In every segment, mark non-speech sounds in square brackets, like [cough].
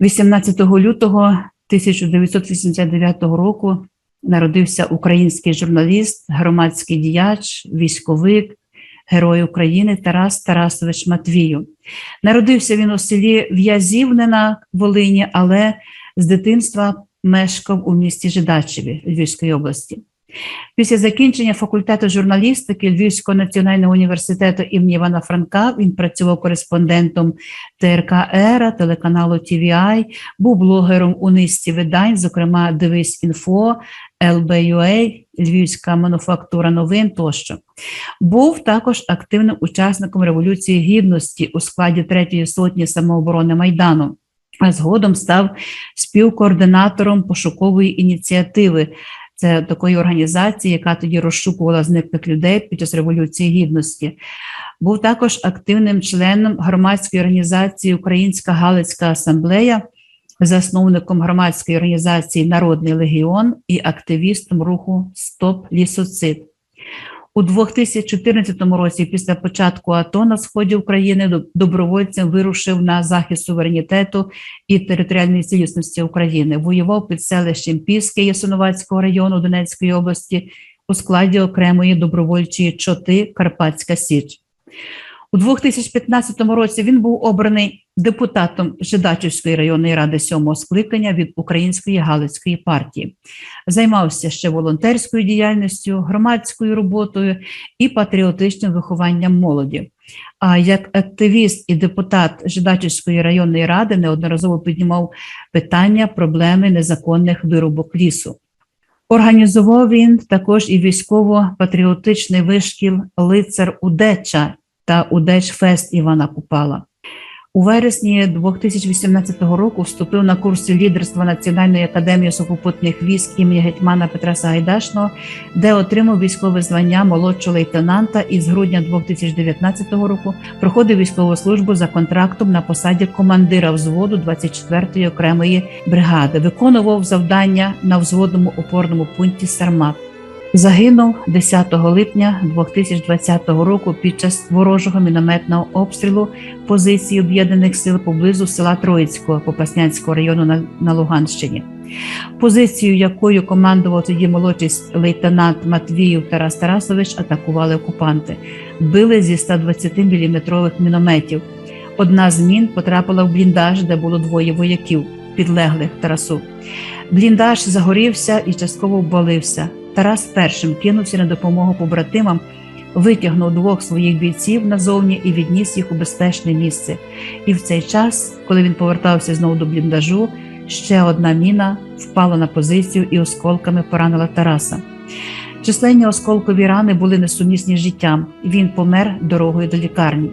18 лютого 1989 року народився український журналіст, громадський діяч, військовик, герой України Тарас Тарасович Матвію. Народився він у селі В'язівне на Волині, але з дитинства мешкав у місті Жидачеві Львівської області. Після закінчення факультету журналістики Львівського національного університету імені Івана Франка він працював кореспондентом ТРК Ера, телеканалу TVI, був блогером у низці видань, зокрема Дивись інфо, LBUA, Львівська мануфактура новин тощо. Був також активним учасником Революції Гідності у складі третьої сотні самооборони Майдану. А згодом став співкоординатором пошукової ініціативи. Це такої організації, яка тоді розшукувала зниклих людей під час Революції Гідності. Був також активним членом громадської організації Українська Галицька асамблея, засновником громадської організації Народний легіон і активістом руху Стоп Лісоцид. У 2014 році, після початку АТО на сході України, добровольцем вирушив на захист суверенітету і територіальної цілісності України. Воював під селищем Піски Ясиновацького району Донецької області у складі окремої добровольчої чоти Карпатська Січ. У 2015 році він був обраний депутатом Жидачівської районної ради сьомого скликання від Української Галицької партії. Займався ще волонтерською діяльністю, громадською роботою і патріотичним вихованням молоді. А як активіст і депутат Жидачівської районної ради неодноразово піднімав питання проблеми незаконних вирубок лісу. Організував він також і військово-патріотичний вишкіл Лицар Удеча та Удечфест Івана Купала. У вересні 2018 року вступив на курси лідерства Національної академії сухопутних військ імені гетьмана Петра Сагайдачного, де отримав військове звання молодшого лейтенанта і з грудня 2019 року проходив військову службу за контрактом на посаді командира взводу 24-ї окремої бригади. Виконував завдання на взводному опорному пункті Сармат. Загинув 10 липня 2020 року під час ворожого мінометного обстрілу позиції об'єднаних сил поблизу села Троїцького Попаснянського району на, Луганщині. Позицію, якою командував тоді молодший лейтенант Матвіїв Тарас Тарасович, атакували окупанти, били зі 120-мм мінометів. Одна з мін потрапила в бліндаж, де було двоє вояків, підлеглих Тарасу. Бліндаж загорівся і частково обвалився. Тарас першим кинувся на допомогу побратимам, витягнув двох своїх бійців назовні і відніс їх у безпечне місце. І в цей час, коли він повертався знову до бліндажу, ще одна міна впала на позицію і осколками поранила Тараса. Численні осколкові рани були несумісні з життям, він помер дорогою до лікарні.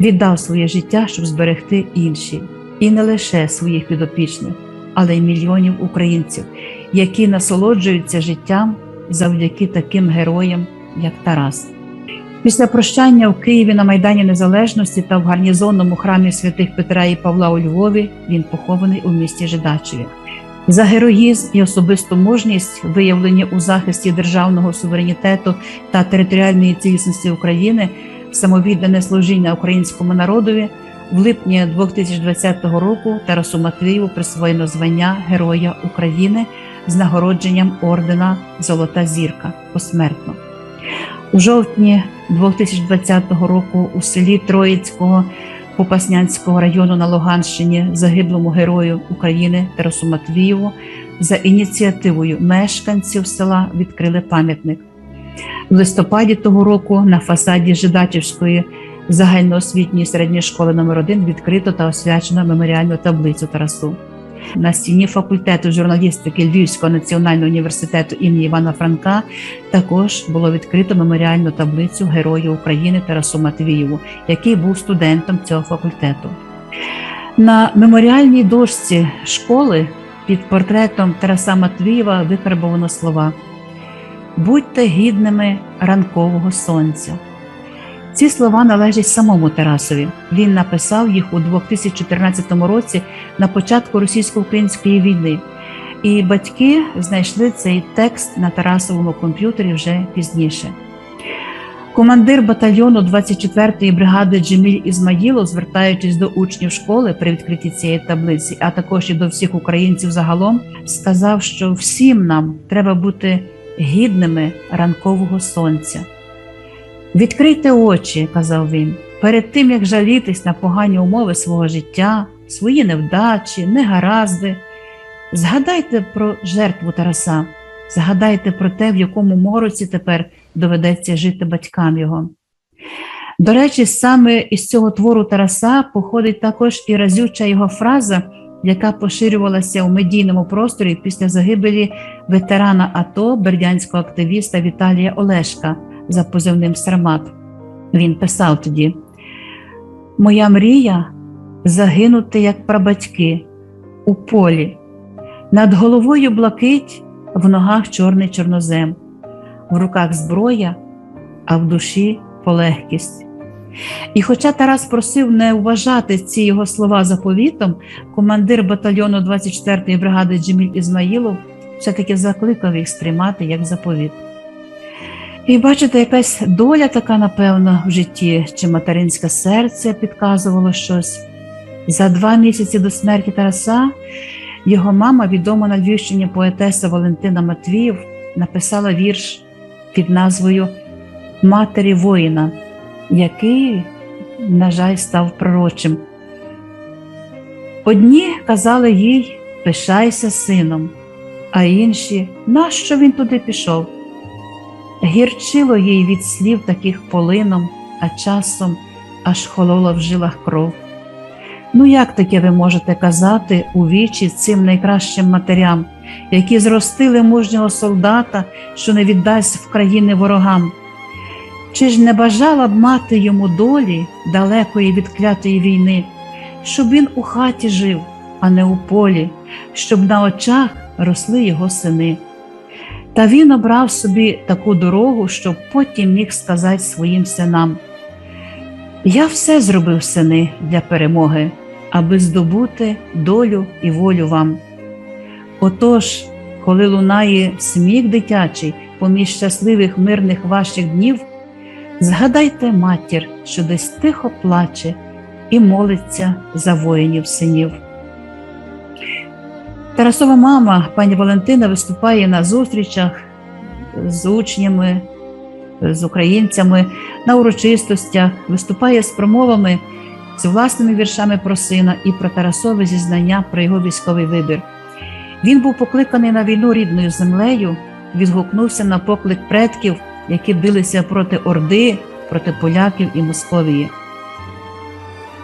Віддав своє життя, щоб зберегти інші, і не лише своїх підопічних, але й мільйонів українців які насолоджуються життям завдяки таким героям, як Тарас. Після прощання в Києві на Майдані Незалежності та в гарнізонному храмі святих Петра і Павла у Львові він похований у місті Жидачеві. За героїзм і особисту мужність, виявлені у захисті державного суверенітету та територіальної цілісності України, самовіддане служіння українському народові, в липні 2020 року Тарасу Матвієву присвоєно звання Героя України з нагородженням ордена Золота зірка посмертно. У жовтні 2020 року у селі Троїцького Попаснянського району на Луганщині загиблому герою України Тарасу Матвієву за ініціативою мешканців села відкрили пам'ятник. В листопаді того року на фасаді Жидачівської загальноосвітньої середньої школи номер 1 відкрито та освячено меморіальну таблицю Тарасу. На стіні факультету журналістики Львівського національного університету імені Івана Франка також було відкрито меморіальну таблицю Герою України Тарасу Матвієву, який був студентом цього факультету. На меморіальній дошці школи під портретом Тараса Матвієва викарбовано слова: Будьте гідними ранкового сонця. Ці слова належать самому Тарасові. Він написав їх у 2014 році на початку російсько-української війни, і батьки знайшли цей текст на Тарасовому комп'ютері вже пізніше. Командир батальйону 24-ї бригади Джеміль Ізмаїлов, звертаючись до учнів школи при відкритті цієї таблиці, а також і до всіх українців загалом, сказав, що всім нам треба бути гідними ранкового сонця. Відкрийте очі, казав він, перед тим як жалітись на погані умови свого життя, свої невдачі, негаразди. Згадайте про жертву Тараса, згадайте про те, в якому мороці тепер доведеться жити батькам його. До речі, саме із цього твору Тараса походить також і разюча його фраза, яка поширювалася у медійному просторі після загибелі ветерана АТО бердянського активіста Віталія Олешка за позивним Сармат. Він писав тоді: Моя мрія загинути як прабатьки у полі, над головою блакить, в ногах чорний чорнозем, в руках зброя, а в душі полегкість. І хоча Тарас просив не вважати ці його слова заповітом, командир батальйону 24-ї бригади Джеміль Ізмаїлов все-таки закликав їх сприймати як заповіт. І бачите, якась доля така, напевно, в житті, чи материнське серце підказувало щось. За два місяці до смерті Тараса його мама, відома на Львівщині поетеса Валентина Матвіїв, написала вірш під назвою Матері воїна, який, на жаль, став пророчим. Одні казали їй пишайся сином, а інші, нащо він туди пішов? Гірчило їй від слів таких полином, а часом аж холола в жилах кров. Ну, як таке ви можете казати у вічі цим найкращим матерям, які зростили мужнього солдата, що не віддасть в країни ворогам? Чи ж не бажала б мати йому долі далекої від клятої війни, щоб він у хаті жив, а не у полі, щоб на очах росли його сини? Та він обрав собі таку дорогу, щоб потім міг сказати своїм синам: Я все зробив, сини, для перемоги, аби здобути долю і волю вам. Отож, коли лунає сміх дитячий поміж щасливих мирних ваших днів, згадайте матір, що десь тихо плаче і молиться за воїнів синів. Тарасова мама, пані Валентина, виступає на зустрічах з учнями, з українцями, на урочистостях, виступає з промовами, з власними віршами про сина і про Тарасове зізнання про його військовий вибір. Він був покликаний на війну рідною землею, відгукнувся на поклик предків, які билися проти Орди, проти поляків і Московії.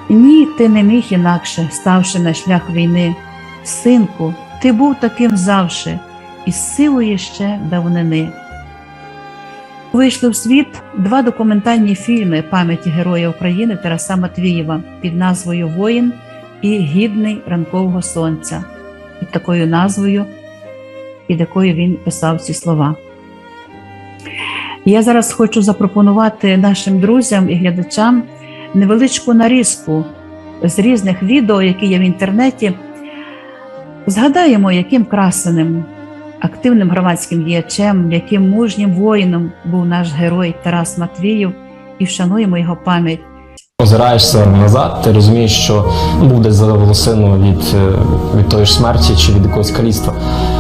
Ні, ти не міг інакше, ставши на шлях війни. Синку, ти був таким завше, і з силою ще давнини. Вийшли в світ два документальні фільми пам'яті Героя України Тараса Матвієва під назвою Воїн і Гідний ранкового сонця, під такою назвою, під якою він писав ці слова. Я зараз хочу запропонувати нашим друзям і глядачам невеличку нарізку з різних відео, які є в інтернеті. Згадаємо, яким красеним, активним громадським діячем, яким мужнім воїном був наш герой Тарас Матвіїв, і вшануємо його пам'ять. Озираєшся назад, ти розумієш, що був десь за волосину від, е, від тої ж смерті чи від якогось каліцтва.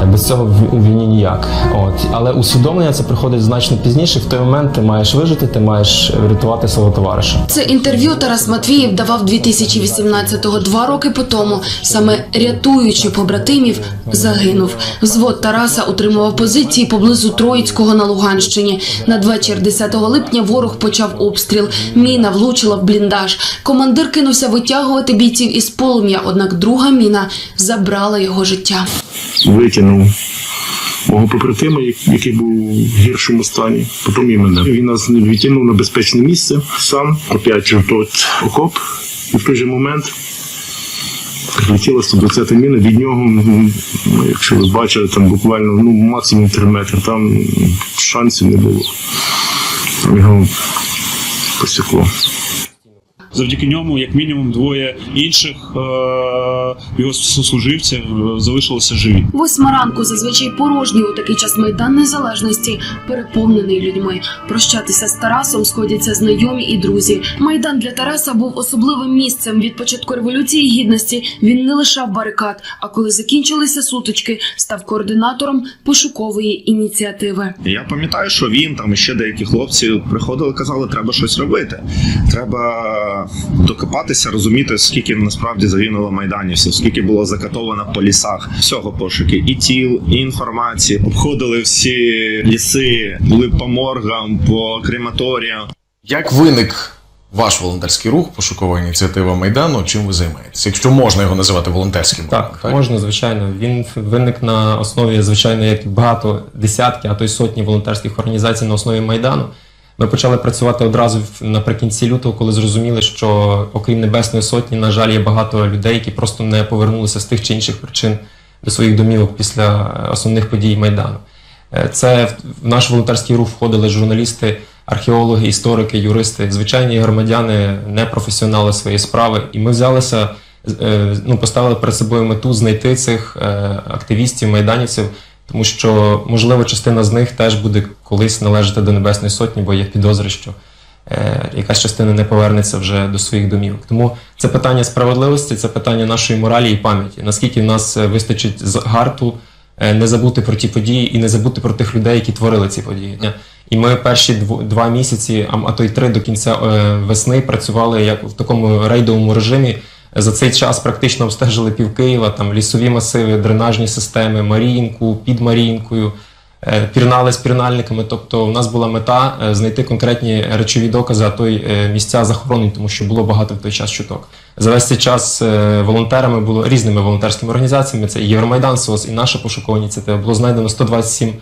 Без цього в- у війні ніяк. От. Але усвідомлення це приходить значно пізніше. В той момент ти маєш вижити, ти маєш врятувати свого товариша. Це інтерв'ю Тарас Матвіїв давав 2018-го, два роки по тому. Саме рятуючи побратимів, загинув. Взвод Тараса утримував позиції поблизу Троїцького на Луганщині. Надвечір 10 липня ворог почав обстріл. Міна влучила в бліндаж. Командир кинувся витягувати бійців із полум'я, однак друга міна забрала його життя. витягнув мого побратима, який був в гіршому стані, потім і мене. Він нас відтягнув на безпечне місце сам, опять в той окоп, і в той же момент прилетіла 120 міна. Від нього, ну, якщо ви бачили, там буквально ну, максимум 3 метри, там шансів не було. Його посікло. Завдяки ньому, як мінімум, двоє інших е- його сослуживців е, залишилися живі. Восьма ранку зазвичай порожній у такий час майдан незалежності, переповнений людьми. Прощатися з Тарасом сходяться знайомі і друзі. Майдан для Тараса був особливим місцем. Від початку революції гідності він не лишав барикад. А коли закінчилися сутички, став координатором пошукової ініціативи. Я пам'ятаю, що він там і ще деякі хлопці приходили, казали, треба щось робити. Треба докопатися, розуміти, скільки насправді загинуло майданівців, скільки було закатовано по лісах. Всього пошуки і тіл, і інформації. Обходили всі ліси, були по моргам, по крематоріям. Як виник ваш волонтерський рух, пошукова ініціатива Майдану? Чим ви займаєтесь? Якщо можна його називати волонтерським Так, рухом, можна, звичайно. Він виник на основі, звичайно, як багато десятки, а то й сотні волонтерських організацій на основі Майдану. Ми почали працювати одразу наприкінці лютого, коли зрозуміли, що окрім Небесної Сотні, на жаль, є багато людей, які просто не повернулися з тих чи інших причин до своїх домівок після е, основних подій Майдану. Е, Це в- наш волонтерський рух входили журналісти, археологи, історики, юристи, звичайні громадяни, не професіонали своєї справи. І ми взялися, е, ну, поставили перед собою мету знайти цих активістів, майданівців, тому що, можливо, частина з них теж буде колись належати до Небесної Сотні, бо є підозри, що е, якась частина не повернеться вже до своїх домівок. Тому це питання справедливості, це питання нашої моралі і пам'яті. Наскільки в нас е, вистачить з гарту е, не забути про ті події і не забути про тих людей, які творили ці події. І ми перші два місяці, а, а то й три до кінця е, весни працювали як в такому рейдовому режимі. За цей час практично обстежили пів Києва, там лісові масиви, дренажні системи, Маріїнку, під Маріїнкою, е, пірнали з пірнальниками. Тобто, у нас була мета е, знайти конкретні речові докази, а то й е, місця захоронень, тому що було багато в той час чуток. За весь цей час волонтерами було різними волонтерськими організаціями. Це і Євромайдан СОС, і наша пошукова ініціатива. Було знайдено 127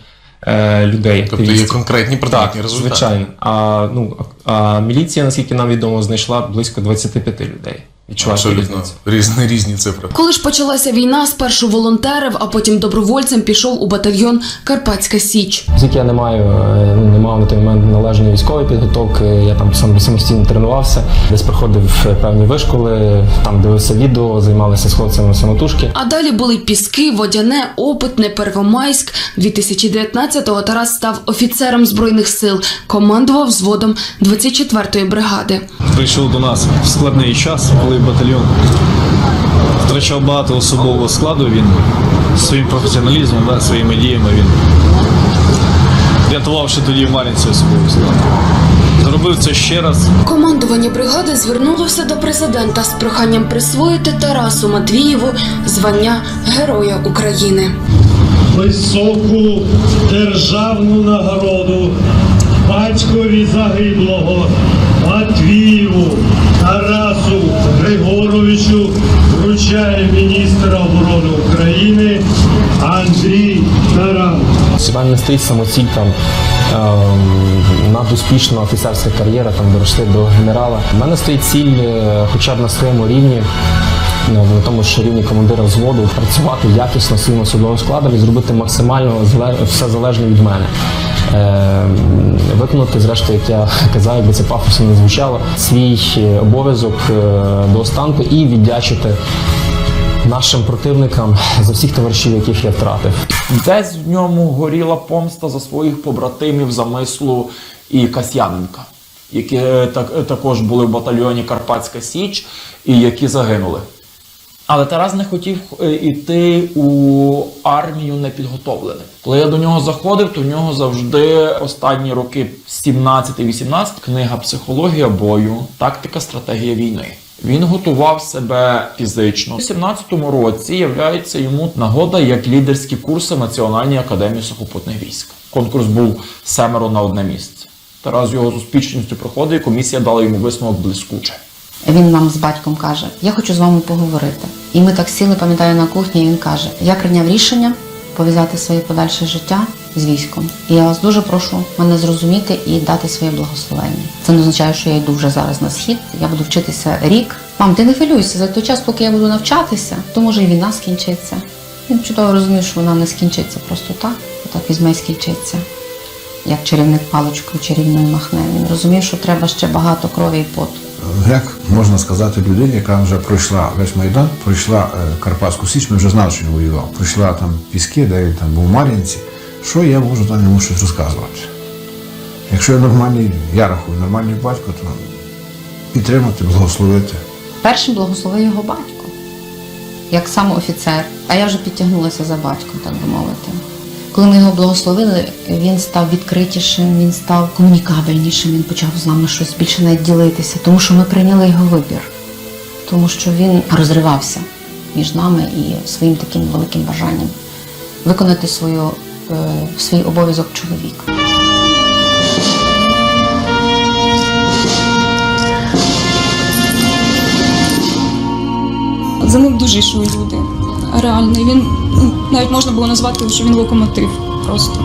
е, людей. тобто є конкретні предметні Так, результати. звичайно. А, ну, а міліція, наскільки нам відомо, знайшла близько 25 людей. Відчуваєте Абсолютно різницю? різні, різні цифри. Коли ж почалася війна, спершу волонтерив, а потім добровольцем пішов у батальйон Карпатська Січ. Оскільки я не маю, е, не мав на той момент належної військової підготовки, я там сам самостійно тренувався, десь проходив е, певні вишколи, там дивився відео, займалися з хлопцями самотужки. А далі були Піски, Водяне, Опитне, Первомайськ. 2019-го Тарас став офіцером збройних сил, командував взводом 24-ї бригади. Прийшов до нас в складний час, коли батальйон втрачав багато особового складу. Він своїм професіоналізмом, да, своїми діями він рятував ще тоді в Мар'їнці особовий склад. Зробив це ще раз. Командування бригади звернулося до президента з проханням присвоїти Тарасу Матвієву звання Героя України. високу державну нагороду батькові загиблого Матвієву Тарасу Григоровичу вручає міністр оборони України Андрій Таран. Мене не стоїть самоціль там ем, надуспішна офіцерська кар'єра, там дорости до генерала. У мене стоїть ціль, е, хоча б на своєму рівні. ну, На тому ж рівні командира взводу працювати якісно своїм особовим складом і зробити максимально все залежне від мене. Е, виконати, зрештою, як я [laughs] казав, якби це пафосно не звучало, свій е, обов'язок е, до останку і віддячити нашим противникам за всіх товаришів, яких я втратив. Десь в ньому горіла помста за своїх побратимів Замислу і Касьяненка, які так, також були в батальйоні Карпатська Січ і які загинули. Але Тарас не хотів е, іти у армію непідготовленим. Коли я до нього заходив, то в нього завжди останні роки 17-18 книга Психологія бою, тактика, стратегія війни. Він готував себе фізично. У 17-му році являється йому нагода як лідерські курси в Національній академії сухопутних військ. Конкурс був семеро на одне місце. Тарас його з успішністю проходив, і комісія дала йому висновок блискуче. Він нам з батьком каже: Я хочу з вами поговорити. І ми так сіли, пам'ятаю, на кухні. І він каже: Я прийняв рішення пов'язати своє подальше життя з військом. І я вас дуже прошу мене зрозуміти і дати своє благословення. Це не означає, що я йду вже зараз на схід. Я буду вчитися рік. Мам, ти не хвилюйся за той час, поки я буду навчатися, то може і війна скінчиться. Він чудово розумів, що вона не скінчиться просто так, отак візьме і скінчиться. Як чарівник паличкою чарівною махне. Він розумів, що треба ще багато крові і поту. Як можна сказати людині, яка вже пройшла весь Майдан, пройшла е, Карпатську Січ, ми вже знали, що він воював. Пройшла там піски, де він там був Мар'їнці. Що я можу там йому щось розказувати? Якщо я нормальний, я рахую, нормальний батько, то підтримати, благословити. Першим благословив його батько, як сам офіцер. А я вже підтягнулася за батьком, так би мовити. Коли ми його благословили, він став відкритішим, він став комунікабельнішим, він почав з нами щось більше навіть ділитися, тому що ми прийняли його вибір, тому що він розривався між нами і своїм таким великим бажанням виконати свою, е, свій обов'язок чоловіка. За ним дуже йшли люди. Реально, він ну, навіть можна було назвати, що він локомотив просто.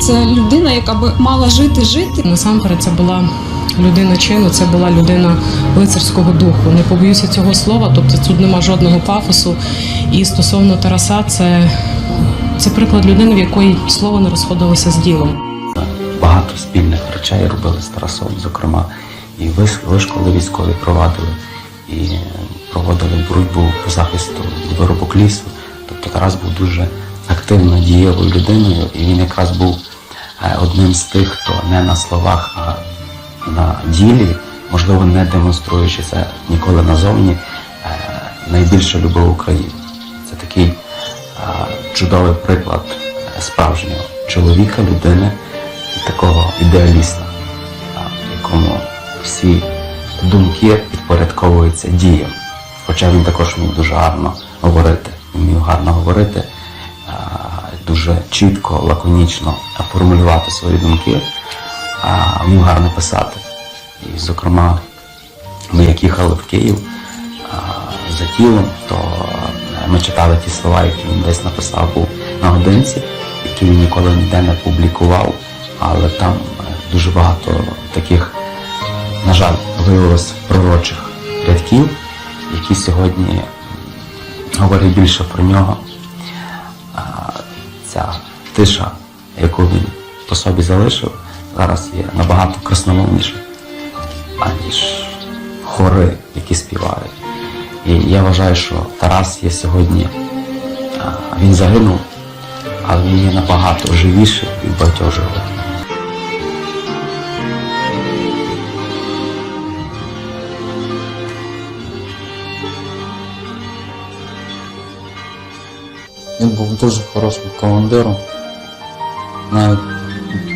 Це людина, яка би мала жити, жити. Насамперед, це була людина чину, це була людина лицарського духу. Не побоюся цього слова, тобто тут нема жодного пафосу. І стосовно Тараса, це, це приклад людини, в якої слово не розходилося з ділом. багато спільних речей робили з Тарасом, зокрема, і вишколи військові провадили, і проводили боротьбу по захисту виробок лісу. Тобто Тарас був дуже активно дієвою людиною, і він якраз був е, одним з тих, хто не на словах, а на ділі, можливо, не демонструючи це ніколи назовні, е, найбільше любив Україну. Це такий е, чудовий приклад справжнього чоловіка, людини і такого ідеаліста, якому всі думки підпорядковуються діям. Хоча він також вмів дуже гарно говорити, вмів гарно говорити, дуже чітко, лаконічно формулювати свої думки, вмів гарно писати. І, зокрема, ми як їхали в Київ за тілом, то е, ми читали ті слова, які він десь написав був на годинці, які він ніколи ніде не публікував, але там е, дуже багато таких, на жаль, виявилось пророчих рядків, які сьогодні говорять більше про нього. Ця тиша, яку він по собі залишив, зараз є набагато красномовніша аніж хори, які співають. І я вважаю, що Тарас є сьогодні, він загинув, але він є набагато живіший від багатьох живих. Він був дуже хорошим командиром, навіть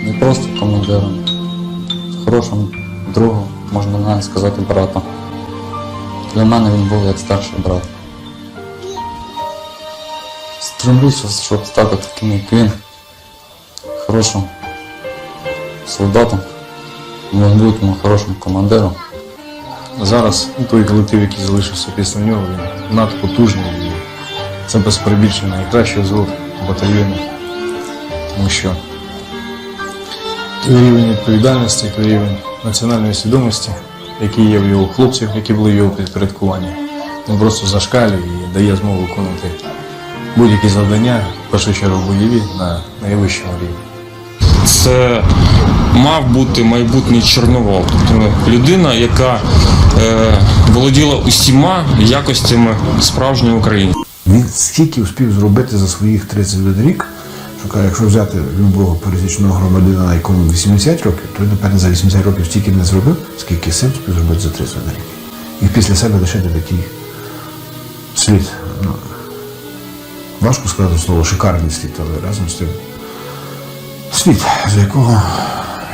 не просто командиром, хорошим другом, можна навіть сказати, братом. Для мене він був як старший брат. Стремлюся, щоб стати таким, як він, хорошим солдатом, в майбутньому хорошим командиром. Зараз той колектив, який залишився після нього, він надпотужний це без перебільшення найкращий звук батальйону. Тому що той рівень відповідальності, той рівень національної свідомості, який є в його хлопців, які були в його підпорядкуванні, він просто зашкалює і дає змогу виконувати будь-які завдання, в першу чергу бойові, на найвищому рівні. це мав бути майбутній Чорновол, тобто людина, яка е, володіла усіма якостями справжньої України. Він скільки успів зробити за своїх 31 рік, що каже, якщо взяти любого пересічного громадянина, якому 80 років, то він, напевне, за 80 років стільки не зробив, скільки син успів зробити за 31 рік. І після себе лишити такий слід. Ну, важко сказати слово шикарний слід, але разом з тим слід, за якого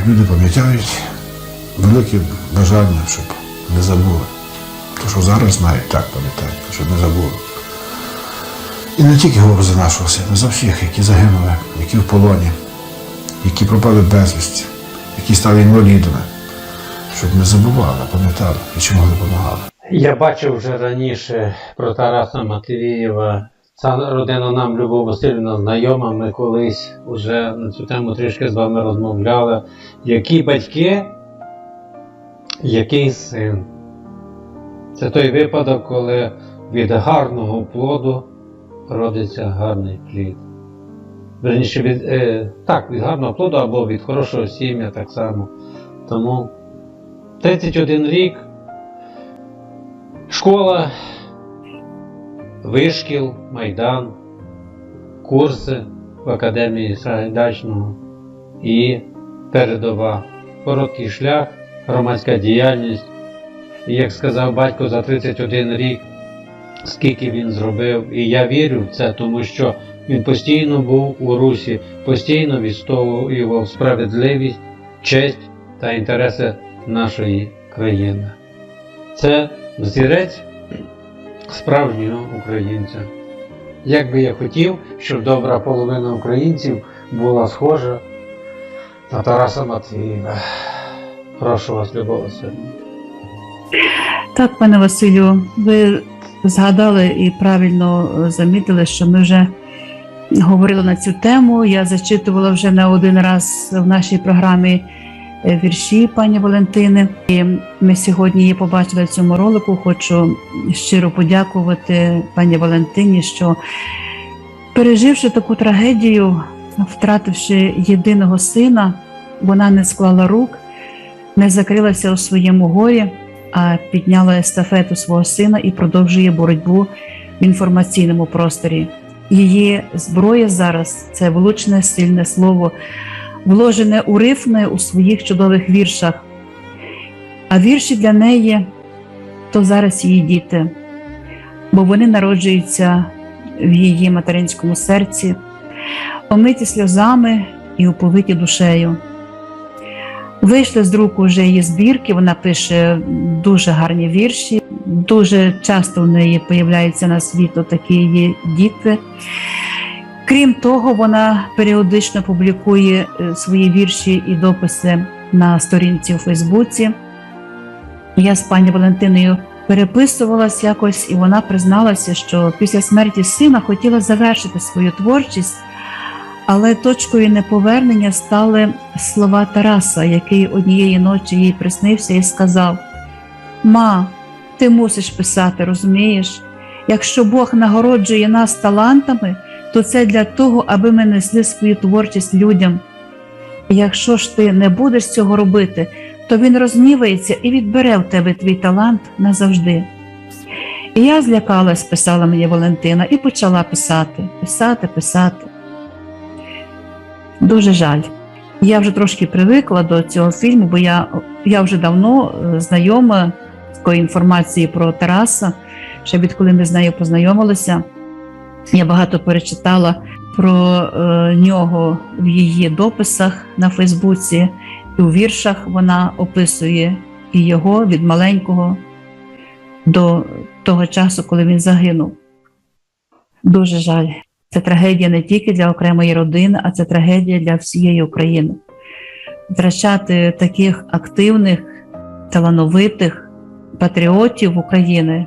люди пам'ятають велике бажання, щоб не забули. То, що зараз знають, так пам'ятають, щоб не забули. І не тільки за нашого сина, за всіх, які загинули, які в полоні, які пропали безвісті, які стали інвалідами, щоб не забували, пам'ятали і чому допомагали. Я бачив вже раніше про Тараса Матвієва. Ця родина нам, Любов Васильівна, знайома. Ми колись вже на цю тему трішки з вами розмовляли. Які батьки, який син. Це той випадок, коли від гарного плоду родиться гарний плід. Верніше, від, е, так, від гарного плоду або від хорошого сім'я так само. Тому 31 рік Школа, вишкіл, майдан, курси в академії Сагайдачного і передова. Короткий шлях, громадська діяльність. І як сказав батько за 31 рік, скільки він зробив, і я вірю в це, тому що він постійно був у русі, постійно відстоював справедливість, честь та інтереси нашої країни. Це взірець справжнього українця. Як би я хотів, щоб добра половина українців була схожа на Тараса Матвієва. Прошу вас, Любов Васильівна. Так, пане Василю, ви згадали і правильно е, замітили, що ми вже говорили на цю тему. Я зачитувала вже не один раз в нашій програмі е, вірші пані Валентини. І ми сьогодні її побачили в цьому ролику. Хочу щиро подякувати пані Валентині, що переживши таку трагедію, втративши єдиного сина, вона не склала рук, не закрилася у своєму горі підняла естафету свого сина і продовжує боротьбу в інформаційному просторі. Її зброя зараз це влучне, сильне слово, вложене у рифми у своїх чудових віршах. А вірші для неї то зараз її діти, бо вони народжуються в її материнському серці, омиті сльозами і уповиті душею. Вийшли з друку вже її збірки, вона пише дуже гарні вірші. Дуже часто в неї появляються на світ такі її діти. Крім того, вона періодично публікує е, свої вірші і дописи на сторінці у Фейсбуці. Я з пані Валентиною переписувалась якось, і вона призналася, що після смерті сина хотіла завершити свою творчість. Але точкою неповернення стали слова Тараса, який однієї ночі їй приснився і сказав: Ма, ти мусиш писати, розумієш? Якщо Бог нагороджує нас талантами, то це для того, аби ми несли свою творчість людям. Якщо ж ти не будеш цього робити, то він розгнівається і відбере в тебе твій талант назавжди. І я злякалась, писала мені Валентина, і почала писати, писати, писати. Дуже жаль. Я вже трошки привикла до цього фільму, бо я, я вже давно е, знайома з такою інформацією про Тараса. Ще відколи ми з нею познайомилися, я багато перечитала про е, нього в її дописах на Фейсбуці, і у віршах вона описує і його від маленького до того часу, коли він загинув. Дуже жаль. Це трагедія не тільки для окремої родини, а це трагедія для всієї України. Втрачати таких активних, талановитих патріотів України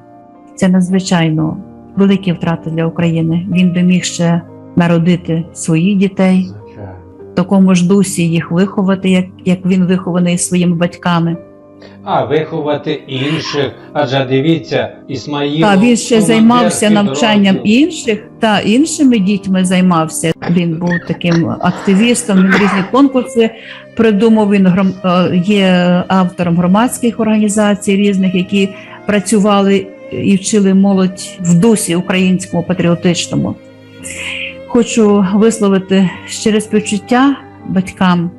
це надзвичайно великі втрати для України. Він би міг ще народити своїх дітей, в такому ж дусі їх виховати, як, як він вихований своїми батьками. А виховати інших, адже дивіться, Ісмаїл. Та він ще займався навчанням підрозділу. інших та іншими дітьми займався. Він був таким активістом. Він різні конкурси придумав. Він гром- е, є автором громадських організацій різних, які працювали і вчили молодь в дусі українському патріотичному. Хочу висловити щире співчуття батькам,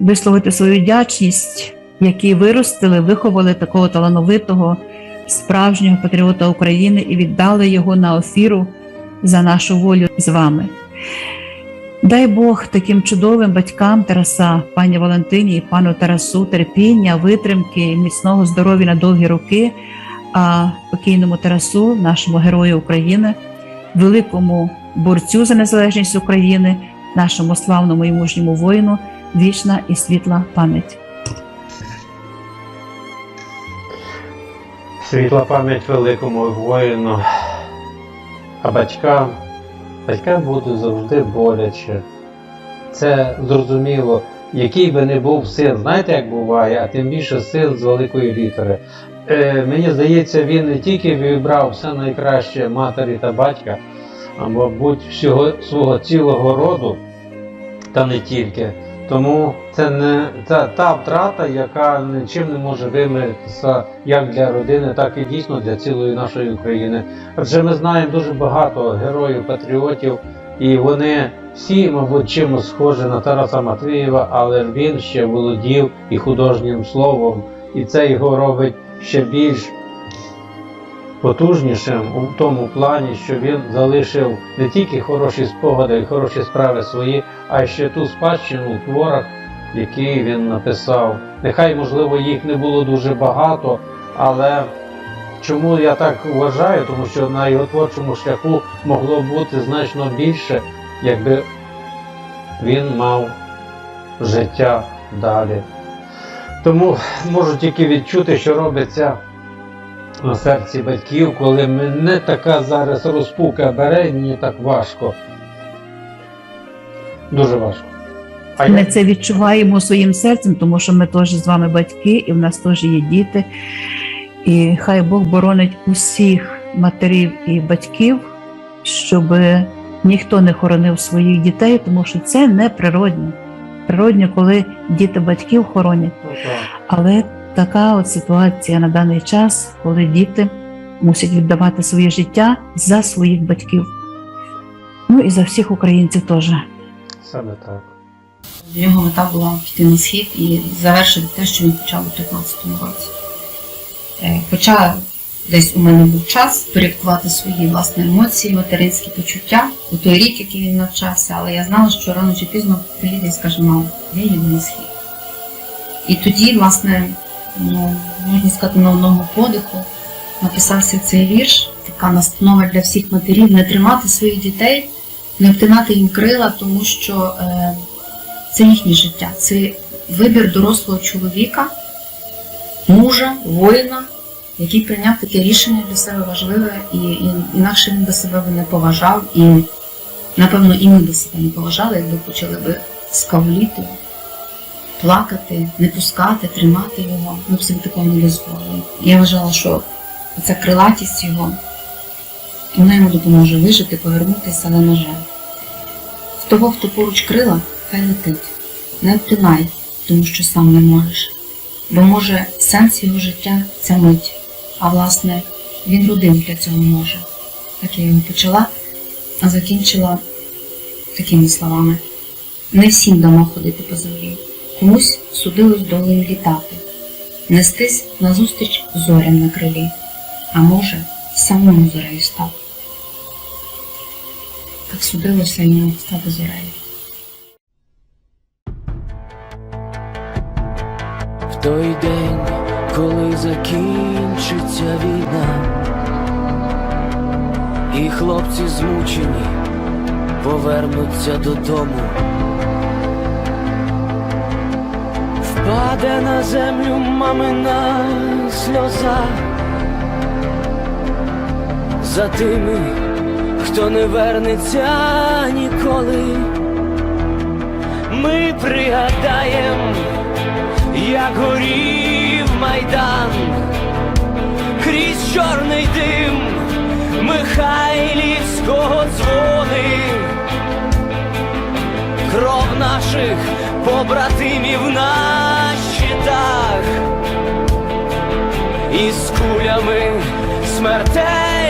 висловити свою вдячність, які виростили, виховали такого талановитого, справжнього патріота України і віддали його на офіру за нашу волю з вами. Дай Бог таким чудовим батькам Тараса, пані Валентині і пану Тарасу терпіння, витримки, міцного здоров'я на довгі роки, а покійному Тарасу, нашому герою України, великому борцю за незалежність України, нашому славному і мужньому воїну, вічна і світла пам'ять. Світла пам'ять великому воїну. А батькам, батькам буде завжди боляче. Це зрозуміло, який би не був син, знаєте, як буває, а тим більше син з великої літери. Е, мені здається, він не тільки вибрав все найкраще матері та батька, а мабуть, всього свого цілого роду, та не тільки. Тому це не це та втрата, яка нічим не може виміритися як для родини, так і дійсно для цілої нашої України. Адже ми знаємо дуже багато героїв, патріотів, і вони всі, мабуть, чимось схожі на Тараса Матвієва, але він ще володів і художнім словом, і це його робить ще більш потужнішим у тому плані, що він залишив не тільки хороші спогади і хороші справи свої, а ще ту спадщину у творах, які він написав. Нехай, можливо, їх не було дуже багато, але чому я так вважаю? Тому що на його творчому шляху могло бути значно більше, якби він мав життя далі. Тому можу тільки відчути, що робиться на серці батьків, коли мене така зараз розпука бере, і мені так важко. Дуже важко. А Ми я- це відчуваємо своїм серцем, тому що ми теж з вами батьки, і в нас теж є діти. І хай Бог боронить усіх матерів і батьків, щоб ніхто не хоронив своїх дітей, тому що це не природно. Природно, коли діти батьків хоронять. Ну. Але така от ситуація на даний час, коли діти мусять віддавати своє життя за своїх батьків. Ну і за всіх українців теж. Саме так. Його мета була піти на схід і завершити те, що він почав у 15-му році. Е, Хоча десь у мене був час порядкувати свої власні емоції, материнські почуття у той рік, який він навчався, але я знала, що рано чи пізно приїде і скаже, мама, я їду на схід. І тоді, власне, можна сказати, на одному подиху написався цей вірш, така настанова для всіх матерів не тримати своїх дітей, не втинати їм крила, тому що е, це їхнє життя, це вибір дорослого чоловіка, мужа, воїна, який прийняв таке рішення для себе важливе, і, і інакше він би себе не поважав, і напевно і ми би себе не поважали, якби почали би скавліти, плакати, не пускати, тримати його. Ми б собі такого. Я вважала, що ця крилатість його, вона йому допоможе вижити, повернутися, але на жаль. В того, хто поруч крила, хай летить. Не втинай, тому що сам не можеш. Бо може сенс його життя це мить. А власне, він родин для цього може. Так я його почала, а закінчила такими словами: не всім дамо ходити по землі, комусь судилось долею літати, нестись назустріч зорям на крилі, а може, самому зорею стати. Так судилося йому стати зорею. В той день, коли закінчиться війна, і хлопці змучені повернуться додому. Впаде на землю мамина сльоза. За тими, хто не вернеться ніколи. Ми пригадаємо як горів майдан, крізь чорний дим Михайлівського дзвони, кров наших побратимів на щитах, із кулями смертельні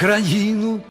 країну